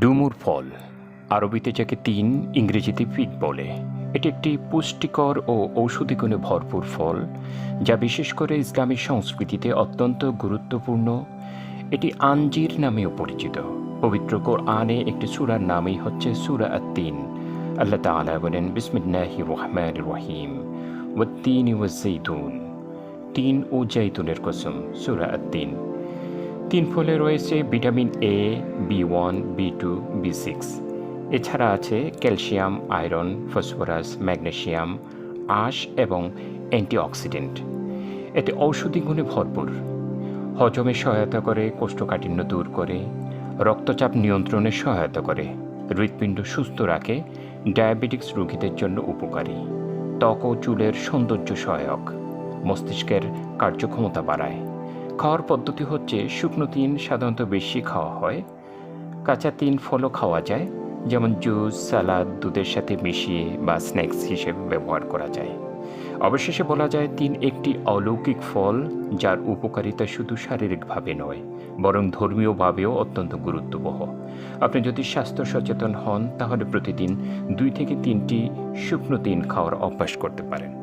ডুমুর ফল। আরবিতে যাকে তিন, ইংরেজিতে ফিগ বলে। এটি একটি পুষ্টিকর ও ঔষধি গুণে ভরপুর ফল, যা বিশেষ করে ইসলামী সংস্কৃতিতে অত্যন্ত গুরুত্বপূর্ণ। এটি আঞ্জির নামেও পরিচিত। পবিত্র কোরআনে একটি সুরার নামই হচ্ছে সূরা আত-তিন। আল্লাহ তাআলা বলেন, বিসমিল্লাহি রহমান রহিম। ওয়াত্তিন ওয়াজ্জাইতুন তিন ও জৈতুনের কসম, সূরা আত-তিন। তিন ফলে রয়েছে vitamin A B one B two B six এছাড়া আছে ক্যালসিয়াম, আয়রন, ফসফরাস ম্যাগনেশিয়াম আঁশ এবং অ্যান্টিঅক্সিডেন্ট। এতে ঔষধি গুণে ভরপুর। হজমে সহায়তা করে, কোষ্ঠকাঠিন্য দূর করে, রক্তচাপ নিয়ন্ত্রণে সহায়তা করে, হৃৎপিণ্ড সুস্থ রাখে, ডায়াবেটিক্স রোগীদের জন্য উপকারী। ত্বক ও চুলের সৌন্দর্য সহায়ক। মস্তিষ্কের কার্যক্ষমতা বাড়ায়। খাওয়ার পদ্ধতি হচ্ছে শুকনো তিন, সাধারণত বেশি খাওয়া হয়। কাঁচা তিন ফলও খাওয়া যায়, যেমন জুস, সালাদ, দুধের সাথে মিশিয়ে বা স্ন্যাক্স হিসেবে ব্যবহার করা যায়। অবশেষে বলা যায় তিন একটি অলৌকিক ফল, যার উপকারিতা শুধু শারীরিকভাবে নয়, বরং ধর্মীয়ভাবেও অত্যন্ত গুরুত্ববহ। আপনি যদি স্বাস্থ্য সচেতন হন, তাহলে প্রতিদিন দুই থেকে তিনটি শুকনো তিন খাওয়ার অভ্যাস করতে পারেন।